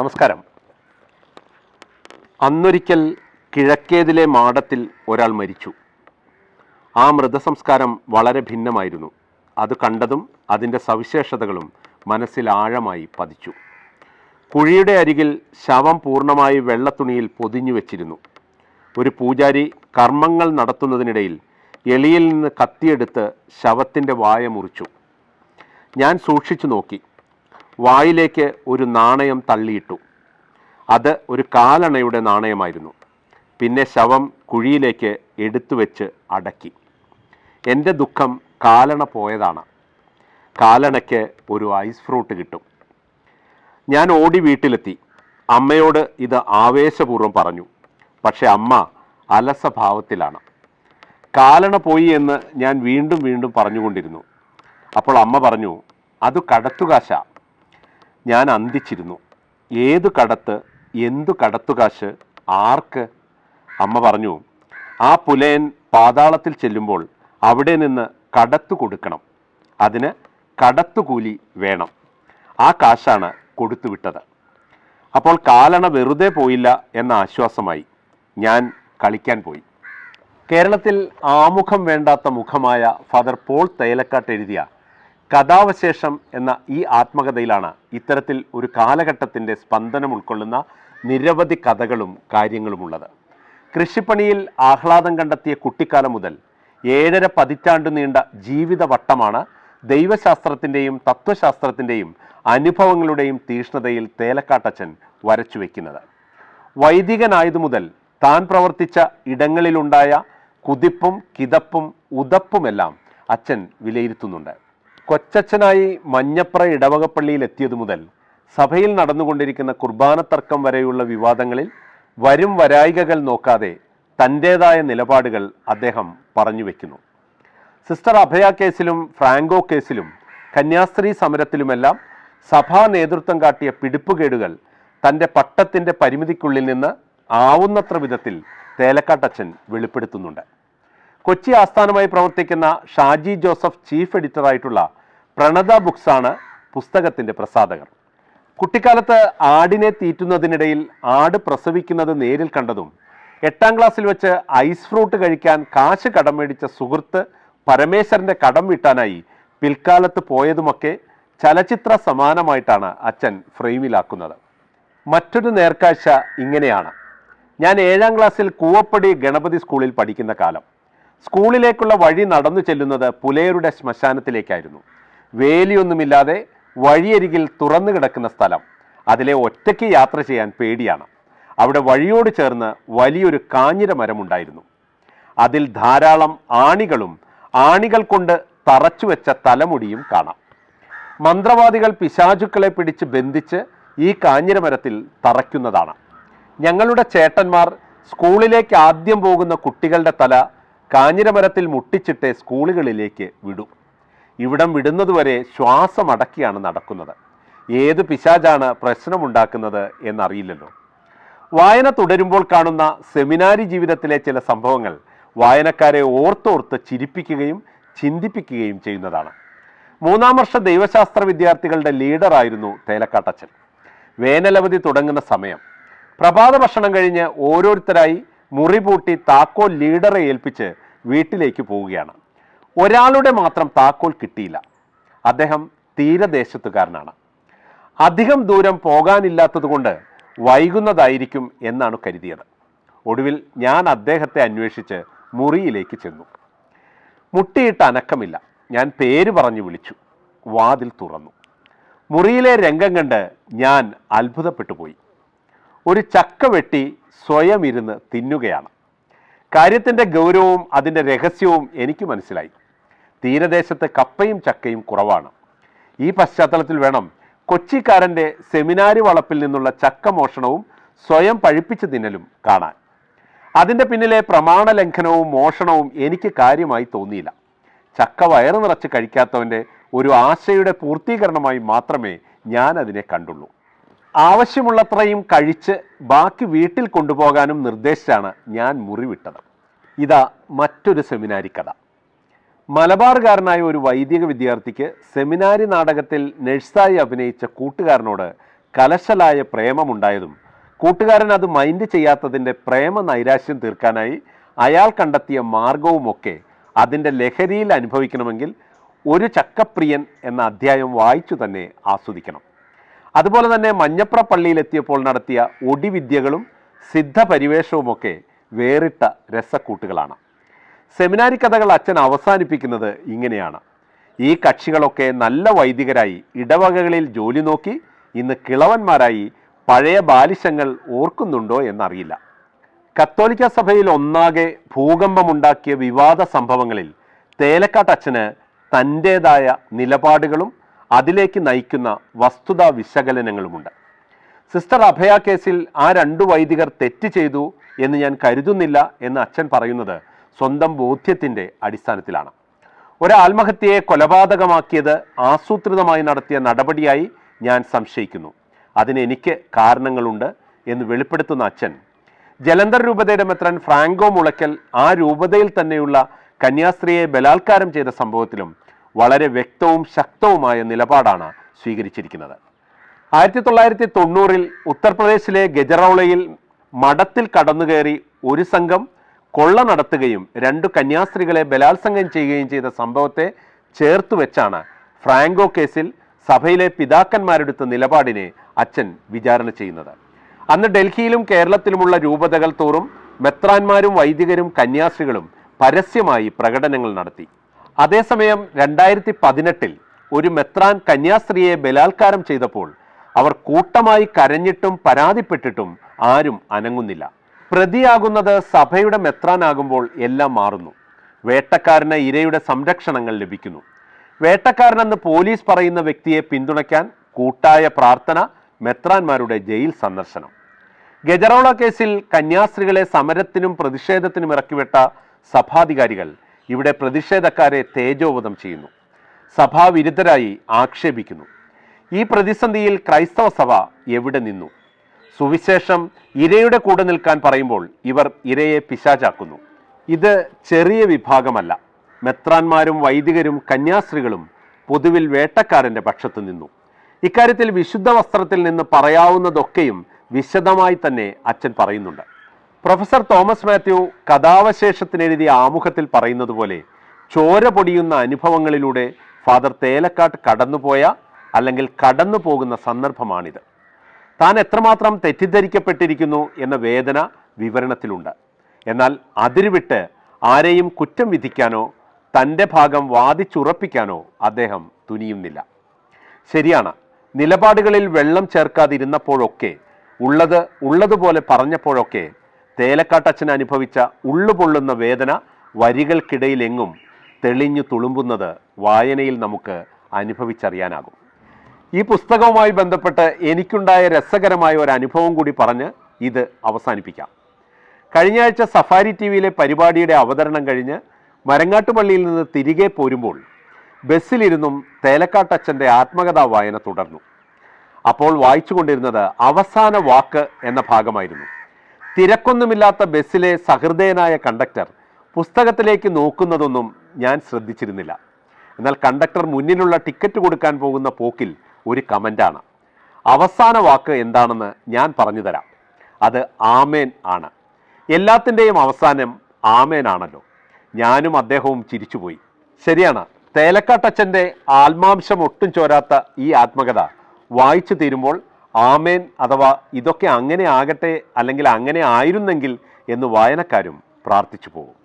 നമസ്കാരം. അന്നൊരിക്കൽ കിഴക്കേതിലെ മാടത്തിൽ ഒരാൾ മരിച്ചു. ആ മൃതസംസ്കാരം വളരെ ഭിന്നമായിരുന്നു. അത് കണ്ടതും അതിന്റെ സവിശേഷതകളും മനസ്സിൽ ആഴമായി പതിച്ചു. കുഴിയുടെ അരികിൽ ശവം പൂർണമായി വെള്ളത്തുണിയിൽ പൊതിഞ്ഞു വെച്ചിരുന്നു. ഒരു പൂജാരി കർമ്മങ്ങൾ നടത്തുന്നതിനിടയിൽ എളിയിൽ നിന്ന് കത്തിയെടുത്ത് ശവത്തിന്റെ വായ മുറിച്ചു. ഞാൻ സൂക്ഷിച്ചു നോക്കി. വായിലേക്ക് ഒരു നാണയം തള്ളിയിട്ടു. അത് ഒരു കാലണയുടെ നാണയമായിരുന്നു. പിന്നെ ശവം കുഴിയിലേക്ക് എടുത്തു വെച്ച് അടക്കി. എന്റെ ദുഃഖം കാലണ പോയതാണ്. കാലണയ്ക്ക് ഒരു ഐസ് ഫ്രൂട്ട് കിട്ടും. ഞാൻ ഓടി വീട്ടിലെത്തി. അമ്മയോട് ഇത് ആവേശപൂർവം പറഞ്ഞു. പക്ഷെ അമ്മ അലസഭാവത്തിലാണ്. കാലണ പോയി എന്ന് ഞാൻ വീണ്ടും വീണ്ടും പറഞ്ഞുകൊണ്ടിരുന്നു. അപ്പോൾ അമ്മ പറഞ്ഞു അത് കടത്തുകാശ. ഞാൻ അന്തിച്ചിരുന്നു. ഏതു കടത്ത് എന്തു കടത്തുകാശ് ആർക്ക്? അമ്മ പറഞ്ഞു ആ പുലയൻ പാതാളത്തിൽ ചെല്ലുമ്പോൾ അവിടെ നിന്ന് കടത്തു കൊടുക്കണം. അതിന് കടത്തുകൂലി വേണം. ആ കാശാണ് കൊടുത്തുവിട്ടത് അപ്പോൾ കാലണ വെറുതെ പോയില്ല എന്ന ആശ്വാസമായി ഞാൻ കളിക്കാൻ പോയി. കേരളത്തിൽ ആമുഖം വേണ്ടാത്ത മുഖമായ ഫാദർ പോൾ തേലക്കാട്ട് എഴുതിയ കഥാവശേഷം എന്ന ഈ ആത്മകഥയിലാണ് ഇത്തരത്തിൽ ഒരു കാലഘട്ടത്തിന്റെ സ്പന്ദനം ഉൾക്കൊള്ളുന്ന നിരവധി കഥകളും കാര്യങ്ങളുമുള്ളത്. കൃഷിപ്പണിയിൽ ആഹ്ലാദം കണ്ടെത്തിയ കുട്ടിക്കാലം മുതൽ ഏഴര പതിറ്റാണ്ട് നീണ്ട ജീവിതവട്ടമാണ് ദൈവശാസ്ത്രത്തിന്റെയും തത്വശാസ്ത്രത്തിന്റെയും അനുഭവങ്ങളുടെയും തീഷ്ണതയിൽ തേലക്കാട്ടച്ചൻ വരച്ചു വയ്ക്കുന്നത് വൈദികനായതു മുതൽ താൻ പ്രവർത്തിച്ച ഇടങ്ങളിലുണ്ടായ കുതിപ്പും കിതപ്പും ഉതപ്പുമെല്ലാം അച്ഛൻ വിലയിരുത്തുന്നുണ്ട്. കൊച്ചച്ഛനായി മഞ്ഞപ്ര ഇടവകപ്പള്ളിയിൽ എത്തിയതു മുതൽ സഭയിൽ നടന്നുകൊണ്ടിരിക്കുന്ന കുർബാന തർക്കം വരെയുള്ള വിവാദങ്ങളിൽ വരും വരായികകൾ നോക്കാതെ തന്റേതായ നിലപാടുകൾ അദ്ദേഹം പറഞ്ഞു വെക്കുന്നു. സിസ്റ്റർ അഭയ കേസിലും ഫ്രാങ്കോ കേസിലും കന്യാസ്ത്രീ സമരത്തിലുമെല്ലാം സഭാ നേതൃത്വം കാട്ടിയ പിടിപ്പുകേടുകൾ തന്റെ പട്ടത്തിന്റെ പരിമിതിക്കുള്ളിൽ നിന്ന് ആവുന്നത്ര വിധത്തിൽ തേലക്കാട്ടച്ചൻ വെളിപ്പെടുത്തുന്നുണ്ട്. കൊച്ചി ആസ്ഥാനമായി പ്രവർത്തിക്കുന്ന ഷാജി ജോസഫ് ചീഫ് എഡിറ്ററായിട്ടുള്ള പ്രണത ബുക്സാണ് പുസ്തകത്തിന്റെ പ്രസാധകർ. കുട്ടിക്കാലത്ത് ആടിനെ തീറ്റുന്നതിനിടയിൽ ആട് പ്രസവിക്കുന്നത് നേരിൽ കണ്ടതും എട്ടാം ക്ലാസ്സിൽ വെച്ച് ഐസ് ഫ്രൂട്ട് കഴിക്കാൻ കാശ് കടം മേടിച്ച സുഹൃത്ത് പരമേശ്വരന്റെ കടം വീട്ടാനായി പിൽക്കാലത്ത് പോയതുമൊക്കെ ചലച്ചിത്ര സമാനമായിട്ടാണ് അച്ഛൻ ഫ്രെയിമിലാക്കുന്നത്. മറ്റൊരു നേർക്കാഴ്ച ഇങ്ങനെയാണ്. ഞാൻ ഏഴാം ക്ലാസ്സിൽ കൂവപ്പടി ഗണപതി സ്കൂളിൽ പഠിക്കുന്ന കാലം. സ്കൂളിലേക്കുള്ള വഴി നടന്നു ചെല്ലുന്നത് പുലയരുടെ ശ്മശാനത്തിലേക്കായിരുന്നു. വേലിയൊന്നുമില്ലാതെ വഴിയരികിൽ തുറന്നു കിടക്കുന്ന സ്ഥലം. അതിലെ ഒറ്റയ്ക്ക് യാത്ര ചെയ്യാൻ പേടിയാണ്. അവിടെ വഴിയോട് ചേർന്ന് വലിയൊരു കാഞ്ഞിര മരമുണ്ടായിരുന്നു. അതിൽ ധാരാളം ആണികളും ആണികൾ കൊണ്ട് തറച്ചു വെച്ച തലമുടിയും കാണാം. മന്ത്രവാദികൾ പിശാചുക്കളെ പിടിച്ച് ബന്ധിച്ച് ഈ കാഞ്ഞിരമരത്തിൽ തറയ്ക്കുന്നതാണ്. ഞങ്ങളുടെ ചേട്ടന്മാർ സ്കൂളിലേക്ക് ആദ്യം പോകുന്ന കുട്ടികളുടെ തല കാഞ്ഞിരമരത്തിൽ മുട്ടിച്ചിട്ട് സ്കൂളുകളിലേക്ക് വിടും. ഇവിടം വിടുന്നതുവരെ ശ്വാസമടക്കിയാണ് നടക്കുന്നത്. ഏത് പിശാജാണ് പ്രശ്നമുണ്ടാക്കുന്നത് എന്നറിയില്ലല്ലോ. വായന തുടരുമ്പോൾ കാണുന്ന സെമിനാരി ജീവിതത്തിലെ ചില സംഭവങ്ങൾ വായനക്കാരെ ഓർത്തോർത്ത് ചിരിപ്പിക്കുകയും ചിന്തിപ്പിക്കുകയും ചെയ്യുന്നതാണ്. മൂന്നാം വർഷ ദൈവശാസ്ത്ര വിദ്യാർത്ഥികളുടെ ലീഡറായിരുന്നു തേലക്കാട്ടച്ചൻ വേനലവധി തുടങ്ങുന്ന സമയം. പ്രഭാത ഭക്ഷണം കഴിഞ്ഞ് ഓരോരുത്തരായി മുറി പൂട്ടി താക്കോൽ ലീഡറെ ഏൽപ്പിച്ച് വീട്ടിലേക്ക് പോവുകയാണ്. ഒരാളുടെ മാത്രം താക്കോൽ കിട്ടിയില്ല. അദ്ദേഹം തീരദേശത്തുകാരനാണ്. അധികം ദൂരം പോകാനില്ലാത്തതുകൊണ്ട് വൈകുന്നതായിരിക്കും എന്നാണ് കരുതിയത്. ഒടുവിൽ ഞാൻ അദ്ദേഹത്തെ അന്വേഷിച്ച് മുറിയിലേക്ക് ചെന്നു. മുട്ടിയിട്ട് അനക്കമില്ല. ഞാൻ പേര് പറഞ്ഞു വിളിച്ചു. വാതിൽ തുറന്നു. മുറിയിലെ രംഗം കണ്ട് ഞാൻ അത്ഭുതപ്പെട്ടു പോയി ഒരു ചക്ക വെട്ടി സ്വയം ഇരുന്ന് തിന്നുകയാണ്. കാര്യത്തിന്റെ ഗൗരവവും അതിന്റെ രഹസ്യവും എനിക്ക് മനസ്സിലായി. തീരദേശത്ത് കപ്പയും ചക്കയും കുറവാണ്. ഈ പശ്ചാത്തലത്തിൽ വേണം കൊച്ചിക്കാരന്റെ സെമിനാരി വളപ്പിൽ നിന്നുള്ള ചക്ക മോഷണവും സ്വയം പഴിപ്പിച്ച് തിന്നലും കാണാൻ. അതിന്റെ പിന്നിലെ പ്രമാണ ലംഘനവും മോഷണവും എനിക്ക് കാര്യമായി തോന്നിയില്ല. ചക്ക വയറ് നിറച്ച് കഴിക്കാത്തവന്റെ ഒരു ആശയുടെ പൂർത്തീകരണമായി മാത്രമേ ഞാൻ അതിനെ കണ്ടുള്ളൂ. ആവശ്യമുള്ളത്രയും കഴിച്ച് ബാക്കി വീട്ടിൽ കൊണ്ടുപോകാനും നിർദ്ദേശിച്ചാണ് ഞാൻ മുറിവിട്ടത്. ഇതാ മറ്റൊരു സെമിനാരി കഥ മലബാറുകാരനായ ഒരു വൈദിക വിദ്യാർത്ഥിക്ക് സെമിനാരി നാടകത്തിൽ നഴ്സായി അഭിനയിച്ച കൂട്ടുകാരനോട് കലശലായ പ്രേമമുണ്ടായതും കൂട്ടുകാരൻ അത് മൈൻഡ് ചെയ്യാത്തതിന്റെ പ്രേമ നൈരാശ്യം തീർക്കാനായി അയാൾ കണ്ടെത്തിയ മാർഗവുമൊക്കെ അതിന്റെ ലഹരിയിൽ അനുഭവിക്കണമെങ്കിൽ ഒരു ചക്കപ്രിയൻ എന്ന അധ്യായം വായിച്ചു തന്നെ ആസ്വദിക്കണം. അതുപോലെ തന്നെ മഞ്ഞപ്ര പള്ളിയിലെത്തിയപ്പോൾ നടത്തിയ ഒടിവിദ്യകളും സിദ്ധപരിവേഷവുമൊക്കെ വേറിട്ട രസക്കൂട്ടുകളാണ്. സെമിനാരി കഥകൾ അച്ഛൻ അവസാനിപ്പിക്കുന്നത് ഇങ്ങനെയാണ്. ഈ കക്ഷികളൊക്കെ നല്ല വൈദികരായി ഇടവകകളിൽ ജോലി നോക്കി ഇന്ന് കിളവന്മാരായി പഴയ ബാലിശങ്ങൾ ഓർക്കുന്നുണ്ടോ എന്നറിയില്ല. കത്തോലിക്ക സഭയിൽ ഒന്നാകെ ഭൂകമ്പമുണ്ടാക്കിയ വിവാദ സംഭവങ്ങളിൽ തേലക്കാട്ട് അച്ഛന് തന്റേതായ നിലപാടുകളും അതിലേക്ക് നയിക്കുന്ന വസ്തുതാ വിശകലനങ്ങളുമുണ്ട്. സിസ്റ്റർ അഭയ കേസിൽ ആ രണ്ടു വൈദികർ തെറ്റ് ചെയ്തു എന്ന് ഞാൻ കരുതുന്നില്ല എന്ന് അച്ഛൻ പറയുന്നത് സ്വന്തം ബോധ്യത്തിന്റെ അടിസ്ഥാനത്തിലാണ്. ഒരു ആത്മഹത്യയെ കൊലപാതകമാക്കിയത് ആസൂത്രിതമായി നടത്തിയ നടപടിയായി ഞാൻ സംശയിക്കുന്നു. അതിന് എനിക്ക് കാരണങ്ങളുണ്ട് എന്ന് വെളിപ്പെടുത്തുന്ന അച്ഛൻ. ജലന്ധർ രൂപതയുടെ മെത്രൻ ഫ്രാങ്കോ മുളയ്ക്കൽ ആ രൂപതയിൽ തന്നെയുള്ള കന്യാസ്ത്രീയെ ബലാത്കാരം ചെയ്ത സംഭവത്തിലും വളരെ വ്യക്തവും ശക്തവുമായ നിലപാടാണ് സ്വീകരിച്ചിരിക്കുന്നത്. ആയിരത്തി തൊള്ളായിരത്തി തൊണ്ണൂറിൽ ഉത്തർപ്രദേശിലെ ഗജറോളയിൽ മഠത്തിൽ കടന്നുകയറി ഒരു സംഘം കൊള്ള നടത്തുകയും രണ്ടു കന്യാസ്ത്രീകളെ ബലാത്സംഗം ചെയ്യുകയും ചെയ്ത സംഭവത്തെ ചേർത്തു വെച്ചാണ് ഫ്രാങ്കോ കേസിൽ സഭയിലെ പിതാക്കന്മാരെടുത്ത നിലപാടിനെ അച്ഛൻ വിചാരണ ചെയ്യുന്നത്. അന്ന് ഡൽഹിയിലും കേരളത്തിലുമുള്ള രൂപതകൾ തോറും മെത്രാന്മാരും വൈദികരും കന്യാസ്ത്രീകളും പരസ്യമായി പ്രകടനങ്ങൾ നടത്തി. അതേസമയം രണ്ടായിരത്തി പതിനെട്ടിൽ ഒരു മെത്രാൻ കന്യാസ്ത്രീയെ ബലാത്കാരം ചെയ്തപ്പോൾ അവർ കൂട്ടമായി കരഞ്ഞിട്ടും പരാതിപ്പെട്ടിട്ടും ആരും അനങ്ങുന്നില്ല. പ്രതിയാകുന്നത് സഭയുടെ മെത്രാനാകുമ്പോൾ എല്ലാം മാറുന്നു. വേട്ടക്കാരന് ഇരയുടെ സംരക്ഷണങ്ങൾ ലഭിക്കുന്നു. വേട്ടക്കാരനെന്ന് പോലീസ് പറയുന്ന വ്യക്തിയെ പിന്തുണയ്ക്കാൻ കൂട്ടായ പ്രാർത്ഥന മെത്രാന്മാരുടെ ജയിൽ സന്ദർശനം. ഗജറോള കേസിൽ കന്യാസ്ത്രീകളെ സമരത്തിനും പ്രതിഷേധത്തിനും ഇറക്കിവിട്ട സഭാധികാരികൾ ഇവിടെ പ്രതിഷേധക്കാരെ തേജോവധം ചെയ്യുന്നു. സഭാവിരുദ്ധരായി ആക്ഷേപിക്കുന്നു. ഈ പ്രതിസന്ധിയിൽ ക്രൈസ്തവ സഭ എവിടെ നിന്നു? സുവിശേഷം ഇരയുടെ കൂടെ നിൽക്കാൻ പറയുമ്പോൾ ഇവർ ഇരയെ പിശാചാക്കുന്നു. ഇത് ചെറിയ വിഭാഗമല്ല. മെത്രാന്മാരും വൈദികരും കന്യാസ്ത്രീകളും പൊതുവിൽ വേട്ടക്കാരന്റെ പക്ഷത്ത് നിന്നു. ഇക്കാര്യത്തിൽ വിശുദ്ധ വസ്ത്രത്തിൽ നിന്ന് പറയാവുന്നതൊക്കെയും വിശദമായി തന്നെ അച്ഛൻ പറയുന്നുണ്ട്. പ്രൊഫസർ തോമസ് മാത്യു കഥാവശേഷത്തിനെഴുതിയ ആമുഖത്തിൽ പറയുന്നത് പോലെ ചോര പൊടിയുന്ന അനുഭവങ്ങളിലൂടെ ഫാദർ തേലക്കാട്ട് കടന്നുപോയ അല്ലെങ്കിൽ കടന്നു പോകുന്ന സന്ദർഭമാണിത്. താൻ എത്രമാത്രം തെറ്റിദ്ധരിക്കപ്പെട്ടിരിക്കുന്നു എന്ന വേദന വിവരണത്തിലുണ്ട്. എന്നാൽ അതിരുവിട്ട് ആരെയും കുറ്റം വിധിക്കാനോ തന്റെ ഭാഗം വാദിച്ചുറപ്പിക്കാനോ അദ്ദേഹം തുനിയുന്നില്ല. ശരിയാണ് നിലപാടുകളിൽ വെള്ളം ചേർക്കാതിരുന്നപ്പോഴൊക്കെ ഉള്ളത് ഉള്ളതുപോലെ പറഞ്ഞപ്പോഴൊക്കെ തേലക്കാട്ടച്ഛൻ അനുഭവിച്ച ഉള്ളുപൊള്ളുന്ന വേദന വരികൾക്കിടയിലെങ്ങും തെളിഞ്ഞു തുളുമ്പുന്നത് വായനയിൽ നമുക്ക് അനുഭവിച്ചറിയാനാകും. ഈ പുസ്തകവുമായി ബന്ധപ്പെട്ട് എനിക്കുണ്ടായ രസകരമായ ഒരു അനുഭവം കൂടി പറഞ്ഞ് ഇത് അവസാനിപ്പിക്കാം. കഴിഞ്ഞ ആഴ്ച സഫാരി ടി വിയിലെ പരിപാടിയുടെ അവതരണം കഴിഞ്ഞ് മരങ്ങാട്ടുപള്ളിയിൽ നിന്ന് തിരികെ പോരുമ്പോൾ ബസ്സിലിരുന്നും തേലക്കാട്ടച്ഛന്റെ ആത്മകഥാ വായന തുടർന്നു. അപ്പോൾ വായിച്ചുകൊണ്ടിരുന്നത് അവസാന വാക്ക് എന്ന ഭാഗമായിരുന്നു. തിരക്കൊന്നുമില്ലാത്ത ബസ്സിലെ സഹൃദയനായ കണ്ടക്ടർ പുസ്തകത്തിലേക്ക് നോക്കുന്നതൊന്നും ഞാൻ ശ്രദ്ധിച്ചിരുന്നില്ല. എന്നാൽ കണ്ടക്ടർ മുന്നിലുള്ള ടിക്കറ്റ് കൊടുക്കാൻ പോകുന്ന പോക്കിൽ ഒരു കമന്റാണ് അവസാന വാക്ക് എന്താണെന്ന് ഞാൻ പറഞ്ഞു തരാം. അത് ആമേൻ ആണ്. എല്ലാത്തിന്റെയും അവസാനം ആമേൻ ആണല്ലോ. ഞാനും അദ്ദേഹവും ചിരിച്ചുപോയി. ശരിയാണ്. തേലക്കാട്ടച്ഛന്റെ ആത്മാംശം ഒട്ടും ചോരാത്ത ഈ ആത്മകഥ വായിച്ചു തീരുമ്പോൾ ആമേൻ അഥവാ ഇതൊക്കെ അങ്ങനെ ആകട്ടെ അല്ലെങ്കിൽ അങ്ങനെ ആയിരുന്നെങ്കിൽ എന്ന് വായനക്കാരും പ്രാർത്ഥിച്ചു പോകും.